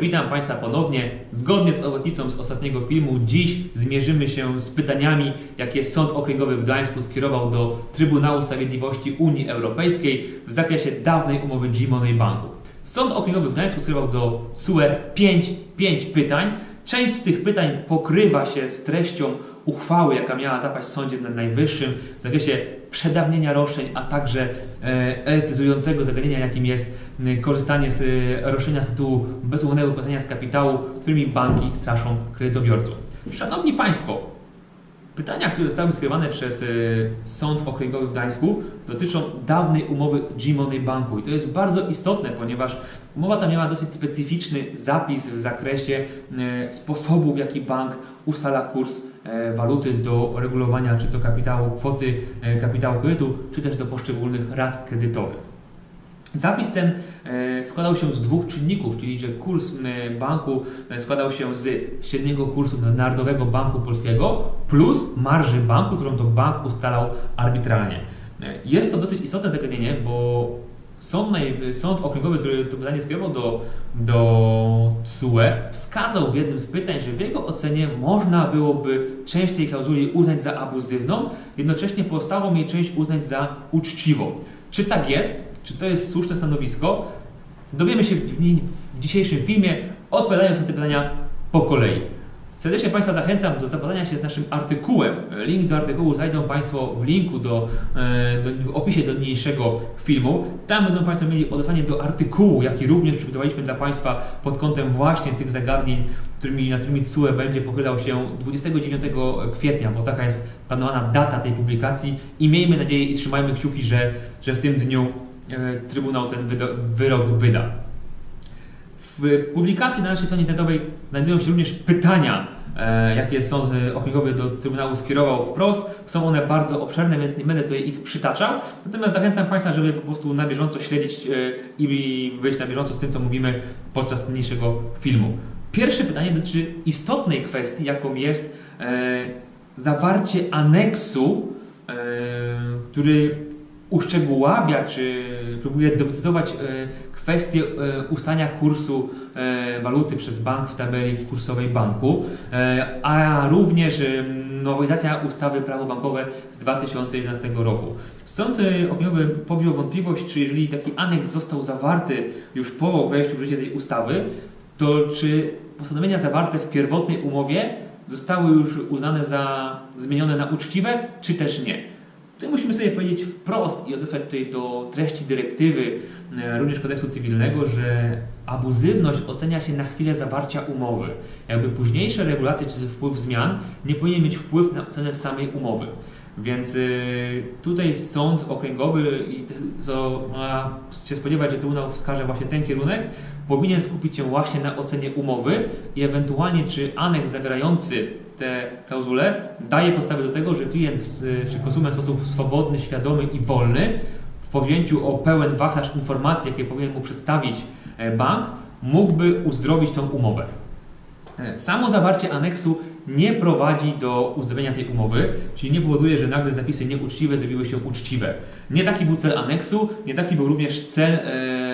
Witam Państwa ponownie. Zgodnie z obietnicą z ostatniego filmu, dziś zmierzymy się z pytaniami, jakie Sąd Okręgowy w Gdańsku skierował do Trybunału Sprawiedliwości Unii Europejskiej w zakresie dawnej umowy G-Money Banku. Sąd Okręgowy w Gdańsku skierował do CUE 5, 5 pytań. Część z tych pytań pokrywa się z treścią uchwały, jaka miała zapaść w Sądzie Najwyższym w zakresie przedawnienia roszczeń, a także e, etyzującego zagadnienia, jakim jest korzystanie z e, roszczenia z tytułu bezumownego korzystania z kapitału, którymi banki straszą kredytobiorców. Szanowni Państwo, pytania, które zostały skierowane przez e, Sąd Okręgowy w Gdańsku dotyczą dawnej umowy G-Money Banku i to jest bardzo istotne, ponieważ umowa ta miała dosyć specyficzny zapis w zakresie sposobu, w jaki bank ustala kurs waluty do regulowania czy to kapitału, kwoty e, kapitału kredytu, czy też do poszczególnych rat kredytowych. Zapis ten e, składał się z dwóch czynników, czyli że kurs e, banku e, składał się z średniego kursu Narodowego Banku Polskiego plus marży banku, którą to bank ustalał arbitralnie. E, Jest to dosyć istotne zagadnienie, bo Sąd, sąd okręgowy, który to pytanie skierował do, do CUE, wskazał w jednym z pytań, że w jego ocenie można byłoby część tej klauzuli uznać za abuzywną, jednocześnie pozostałą jej część uznać za uczciwą. Czy tak jest? Czy to jest słuszne stanowisko? Dowiemy się w, w dzisiejszym filmie, odpowiadając na te pytania po kolei. Serdecznie Państwa zachęcam do zapoznania się z naszym artykułem. Link do artykułu znajdą Państwo w linku do, e, do, w opisie do niniejszego filmu. Tam będą Państwo mieli odesłanie do artykułu, jaki również przygotowaliśmy dla Państwa pod kątem właśnie tych zagadnień, którymi, nad którymi CUE będzie pochylał się 29 kwietnia, bo taka jest planowana data tej publikacji i miejmy nadzieję i trzymajmy kciuki, że, że w tym dniu e, Trybunał ten wyrok wyda. W publikacji na naszej stronie internetowej znajdują się również pytania, jakie Sąd e, Okręgowy do Trybunału skierował wprost. Są one bardzo obszerne, więc nie będę tutaj ich przytaczał. Natomiast zachęcam Państwa, żeby po prostu na bieżąco śledzić e, i być na bieżąco z tym, co mówimy podczas niniejszego filmu. Pierwsze pytanie dotyczy istotnej kwestii, jaką jest e, zawarcie aneksu, e, który uszczegóławia, czy próbuje doprecyzować e, kwestię e, ustania kursu e, waluty przez bank w tabeli kursowej banku, e, a również nowelizacja ustawy prawo bankowe z 2011 roku. Sąd opieniowy powziął wątpliwość, czy jeżeli taki aneks został zawarty już po wejściu w życie tej ustawy, to czy postanowienia zawarte w pierwotnej umowie zostały już uznane za zmienione na uczciwe, czy też nie. Tutaj musimy sobie powiedzieć wprost i odesłać tutaj do treści dyrektywy, e, również kodeksu cywilnego, że abuzywność ocenia się na chwilę zawarcia umowy. Jakby późniejsze regulacje czy wpływ zmian nie powinien mieć wpływ na ocenę samej umowy. Więc y, tutaj sąd okręgowy, i co ma się spodziewać, że Trybunał wskaże właśnie ten kierunek, powinien skupić się właśnie na ocenie umowy i ewentualnie czy aneks zawierający te klauzule daje podstawę do tego, że klient czy konsument w sposób swobodny, świadomy i wolny w powzięciu o pełen wachlarz informacji, jakie powinien mu przedstawić e, bank, mógłby uzdrowić tą umowę. E, Samo zawarcie aneksu nie prowadzi do uzdrowienia tej umowy, czyli nie powoduje, że nagle zapisy nieuczciwe zrobiły się uczciwe. Nie taki był cel aneksu, nie taki był również cel e,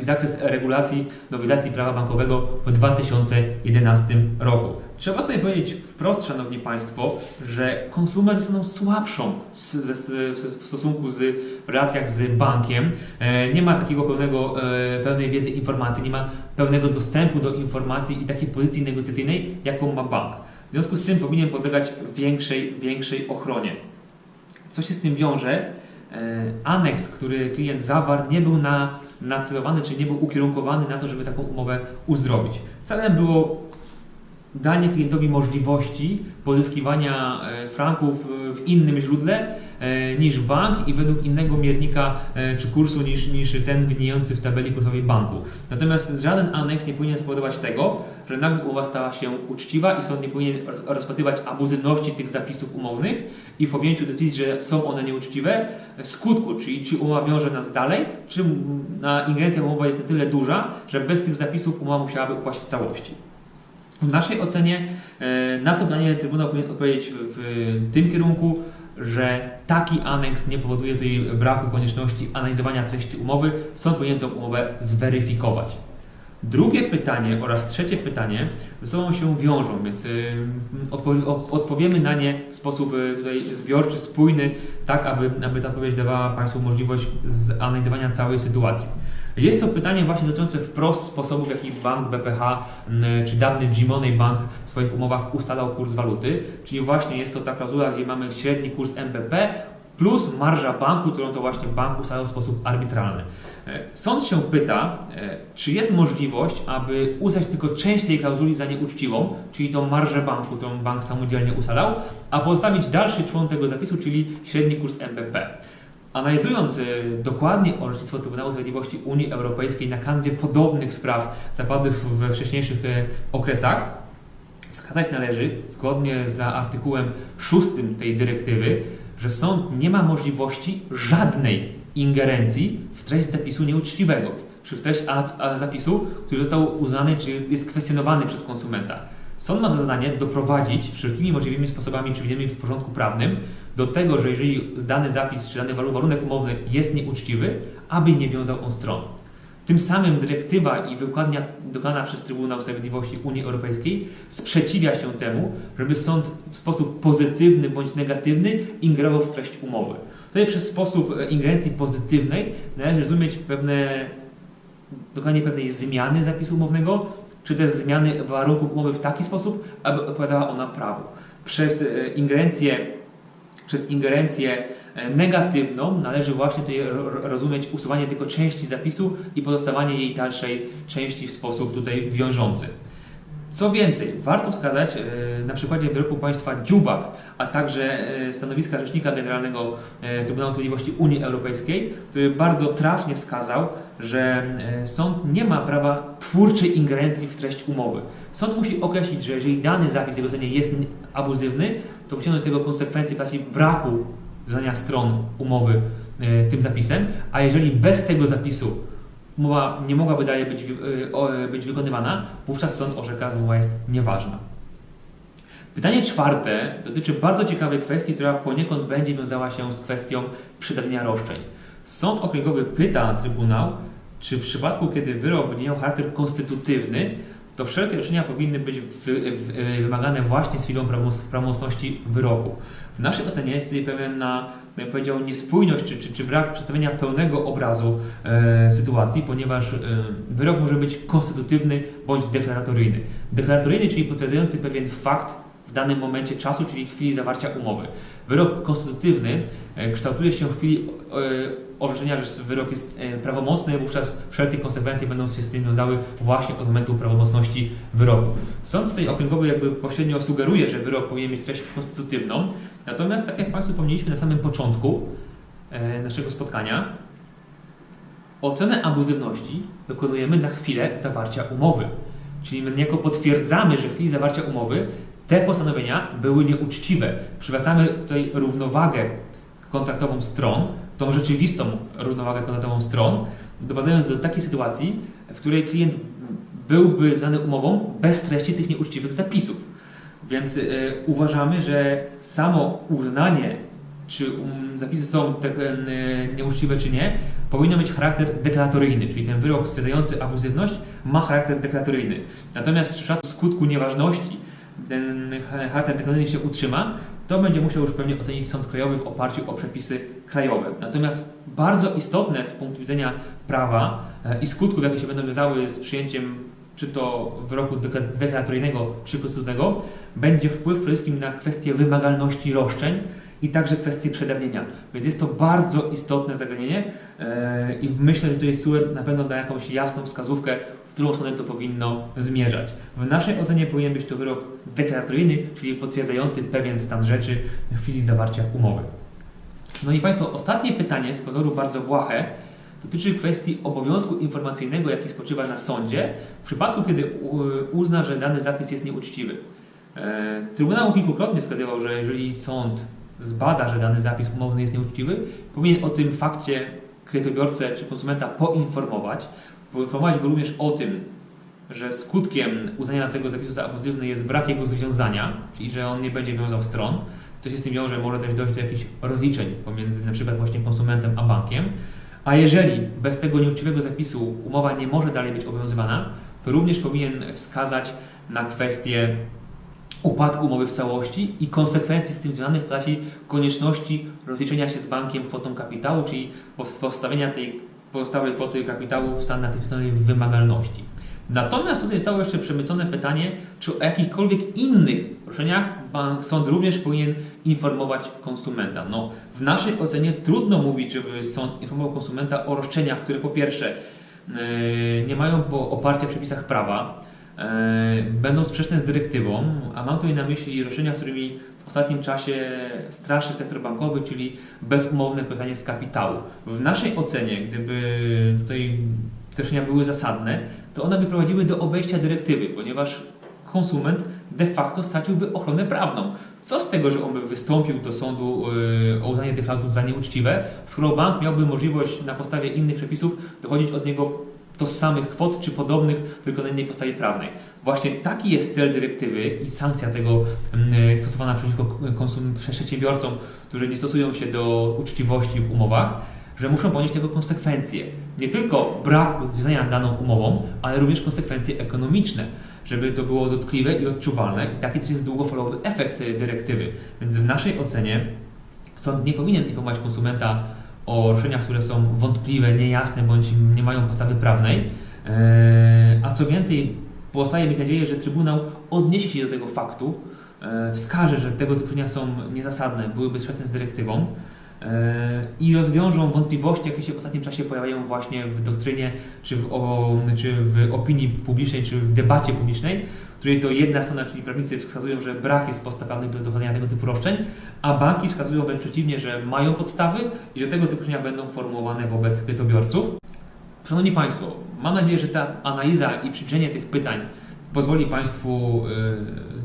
i zakres regulacji nowelizacji prawa bankowego w 2011 roku. Trzeba sobie powiedzieć wprost, Szanowni Państwo, że konsument słabszą z, z, z, w stosunku z w relacjach z bankiem. E, nie ma takiego pełnego, e, pełnej wiedzy informacji, nie ma pełnego dostępu do informacji i takiej pozycji negocjacyjnej, jaką ma bank. W związku z tym powinien podlegać większej, większej ochronie. Co się z tym wiąże? E, Aneks, który klient zawarł, nie był na, nacelowany, czy nie był ukierunkowany na to, żeby taką umowę uzdrowić. Celem było danie klientowi możliwości pozyskiwania e, franków e, w innym źródle e, niż bank i według innego miernika czy kursu niż, niż ten widniejący w tabeli kursowej banku. Natomiast żaden aneks nie powinien spowodować tego, że nagle umowa stała się uczciwa i sąd nie powinien roz- rozpatrywać abuzywności tych zapisów umownych i w podjęciu decyzji, że są one nieuczciwe, skutku, czyli czy umowa wiąże nas dalej, czy na ingerencja umowa jest na tyle duża, że bez tych zapisów umowa musiałaby upaść w całości. W naszej ocenie e, na to pytanie Trybunał powinien odpowiedzieć w tym kierunku, że taki aneks nie powoduje tutaj braku konieczności analizowania treści umowy. Sąd powinien tę umowę zweryfikować. Drugie pytanie oraz trzecie pytanie ze sobą się wiążą, więc odpo- odpowiemy na nie w sposób y, zbiorczy, spójny, tak aby, aby ta odpowiedź dawała Państwu możliwość zanalizowania całej sytuacji. Jest to pytanie właśnie dotyczące wprost sposobów, w jaki bank BPH czy dawny G-Money Bank w swoich umowach ustalał kurs waluty, czyli właśnie jest to ta klauzula, gdzie mamy średni kurs MBP plus marża banku, którą to właśnie bank ustalał w sposób arbitralny. E, Sąd się pyta, e, czy jest możliwość, aby uznać tylko część tej klauzuli za nieuczciwą, czyli tą marżę banku, którą bank samodzielnie ustalał, a pozostawić dalszy człon tego zapisu, czyli średni kurs MBP. Analizując e, dokładnie orzecznictwo Trybunału Sprawiedliwości Unii Europejskiej na kanwie podobnych spraw zapadłych we wcześniejszych okresach, wskazać należy, zgodnie z artykułem 6 tej dyrektywy, że sąd nie ma możliwości żadnej ingerencji w treść zapisu nieuczciwego, czy w treść a, a zapisu, który został uznany, czy jest kwestionowany przez konsumenta. Sąd ma za zadanie doprowadzić wszelkimi możliwymi sposobami przewidzianymi w porządku prawnym do tego, że jeżeli dany zapis czy dany warunek umowny jest nieuczciwy, aby nie wiązał on stron. Tym samym dyrektywa i wykładnia dokonana przez Trybunał Sprawiedliwości Unii Europejskiej sprzeciwia się temu, żeby sąd w sposób pozytywny bądź negatywny ingerował w treść umowy. Tutaj przez sposób e, ingerencji pozytywnej należy rozumieć pewne, dokonanie pewnej zmiany zapisu umownego, czy też zmiany warunków umowy w taki sposób, aby odpowiadała ona prawu. Przez e, ingerencję, przez ingerencję e, negatywną należy właśnie tutaj ro- rozumieć usuwanie tylko części zapisu i pozostawanie jej dalszej części w sposób tutaj wiążący. Co więcej, warto wskazać e, na przykładzie wyroku państwa Dziubak, a także e, stanowiska Rzecznika Generalnego e, Trybunału Sprawiedliwości Unii Europejskiej, który bardzo trafnie wskazał, że sąd nie ma prawa twórczej ingerencji w treść umowy. Sąd musi określić, że jeżeli dany zapis jego jest abuzywny, to wyciągnąć z tego konsekwencje w braku dodania stron umowy tym zapisem, a jeżeli bez tego zapisu umowa nie mogłaby dalej być, y, o, być wykonywana, wówczas sąd orzeka, że umowa jest nieważna. Pytanie czwarte dotyczy bardzo ciekawej kwestii, która poniekąd będzie wiązała się z kwestią przedawnienia roszczeń. Sąd okręgowy pyta Trybunał, czy w przypadku, kiedy wyrok będzie miał charakter konstytutywny, to wszelkie roszczenia powinny być wy, wy, y, wymagane właśnie z chwilą prawomocności wyroku. W naszej ocenie jest tutaj pewna, bym powiedział, niespójność czy, czy, czy brak przedstawienia pełnego obrazu e, sytuacji, ponieważ e, wyrok może być konstytutywny bądź deklaratoryjny. Deklaratoryjny, czyli potwierdzający pewien fakt w danym momencie czasu, czyli chwili zawarcia umowy. Wyrok konstytutywny e, kształtuje się w chwili e, orzeczenia, że wyrok jest e, prawomocny, wówczas wszelkie konsekwencje będą się z tym wiązały właśnie od momentu prawomocności wyroku. Sąd tutaj okręgowy jakby pośrednio sugeruje, że wyrok powinien mieć treść konstytutywną, natomiast tak jak Państwu wspomnieliśmy na samym początku e, naszego spotkania, ocenę abuzywności dokonujemy na chwilę zawarcia umowy. Czyli my niejako potwierdzamy, że w chwili zawarcia umowy te postanowienia były nieuczciwe. Przywracamy tutaj równowagę kontraktową stron, tą rzeczywistą równowagę kontraktową stron, doprowadzając do takiej sytuacji, w której klient byłby znany umową bez treści tych nieuczciwych zapisów. Więc y, uważamy, że samo uznanie, czy um, zapisy są te, y, nieuczciwe, czy nie, powinno mieć charakter deklaratoryjny, czyli ten wyrok stwierdzający abuzywność ma charakter deklaratoryjny. Natomiast w przypadku skutku nieważności ten charakter deklaratoryjny się utrzyma, to będzie musiał już pewnie ocenić sąd krajowy w oparciu o przepisy krajowe. Natomiast bardzo istotne z punktu widzenia prawa e, i skutków, jakie się będą wiązały z przyjęciem czy to wyroku dekla- deklaratoryjnego, czy konstytucyjnego, będzie wpływ przede wszystkim na kwestię wymagalności roszczeń i także kwestię przedawnienia. Więc jest to bardzo istotne zagadnienie e, i myślę, że tutaj SUE na pewno da jakąś jasną wskazówkę, w którą stronę to powinno zmierzać. W naszej ocenie powinien być to wyrok deklaratoryjny, czyli potwierdzający pewien stan rzeczy w chwili zawarcia umowy. No i Państwo, ostatnie pytanie, z pozoru bardzo błahe, dotyczy kwestii obowiązku informacyjnego, jaki spoczywa na sądzie, w przypadku, kiedy uzna, że dany zapis jest nieuczciwy. E, Trybunał kilkukrotnie wskazywał, że jeżeli sąd zbada, że dany zapis umowny jest nieuczciwy, powinien o tym fakcie kredytobiorcę czy konsumenta poinformować, poinformować go również o tym, że skutkiem uznania tego zapisu za abuzywny jest brak jego związania, czyli że on nie będzie wiązał stron, co się z tym wiąże, może też dojść do jakichś rozliczeń pomiędzy na przykład właśnie konsumentem a bankiem. A jeżeli bez tego nieuczciwego zapisu umowa nie może dalej być obowiązywana, to również powinien wskazać na kwestię upadku umowy w całości i konsekwencji z tym związanych w postaci konieczności rozliczenia się z bankiem kwotą kapitału, czyli pow- powstawienia tej pozostałej kwoty kapitału w stan natychmiastowej wymagalności. Natomiast tutaj zostało jeszcze przemycone pytanie, czy o jakichkolwiek innych roszczeniach bank, sąd również powinien informować konsumenta. No, w naszej ocenie trudno mówić, żeby sąd informował konsumenta o roszczeniach, które po pierwsze yy, nie mają oparcia w przepisach prawa, yy, będą sprzeczne z dyrektywą, a mam tutaj na myśli roszczenia, którymi w ostatnim czasie straszy sektor bankowy, czyli bezumowne korzystanie z kapitału. W naszej ocenie, gdyby tutaj roszczenia były zasadne, to one by prowadziły do obejścia dyrektywy, ponieważ konsument de facto straciłby ochronę prawną. Co z tego, że on by wystąpił do sądu yy, o uznanie tych klauzul za nieuczciwe, skoro bank miałby możliwość na podstawie innych przepisów dochodzić od niego tożsamych kwot czy podobnych, tylko na innej podstawie prawnej. Właśnie taki jest cel dyrektywy i sankcja tego yy, stosowana przeciwko przedsiębiorcom, którzy nie stosują się do uczciwości w umowach, że muszą ponieść tego konsekwencje. Nie tylko braku związania daną umową, ale również konsekwencje ekonomiczne, żeby to było dotkliwe i odczuwalne. I taki też jest długofalowy efekt tej dyrektywy. Więc w naszej ocenie sąd nie powinien informować konsumenta o roszczeniach, które są wątpliwe, niejasne bądź nie mają podstawy prawnej. Eee, A co więcej, pozostaje mieć nadzieję, że Trybunał odniesie się do tego faktu, e, wskaże, że tego typu są niezasadne, byłyby sprzeczne z dyrektywą e, i rozwiążą wątpliwości, jakie się w ostatnim czasie pojawiają właśnie w doktrynie, czy w, o, czy w opinii publicznej, czy w debacie publicznej, w której to jedna strona, czyli prawnicy wskazują, że brak jest podstaw prawnych do dochodzenia tego typu roszczeń, a banki wskazują wręcz przeciwnie, że mają podstawy i że tego typu roszczenia będą formułowane wobec kredytobiorców. Szanowni Państwo, mam nadzieję, że ta analiza i przybliżenie tych pytań pozwoli Państwu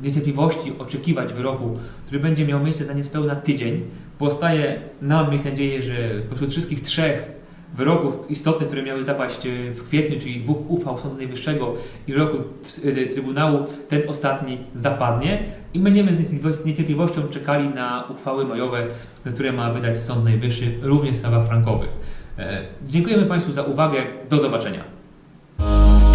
y, niecierpliwości oczekiwać wyroku, który będzie miał miejsce za niespełna tydzień. Pozostaje nam mieć nadzieję, że spośród wszystkich trzech wyroków istotnych, które miały zapaść y, w kwietniu, czyli dwóch uchwał Sądu Najwyższego i wyroku y, Trybunału, ten ostatni zapadnie i będziemy z niecierpliwością czekali na uchwały majowe, które ma wydać Sąd Najwyższy również w sprawach frankowych. E, Dziękujemy Państwu za uwagę. Do zobaczenia. Música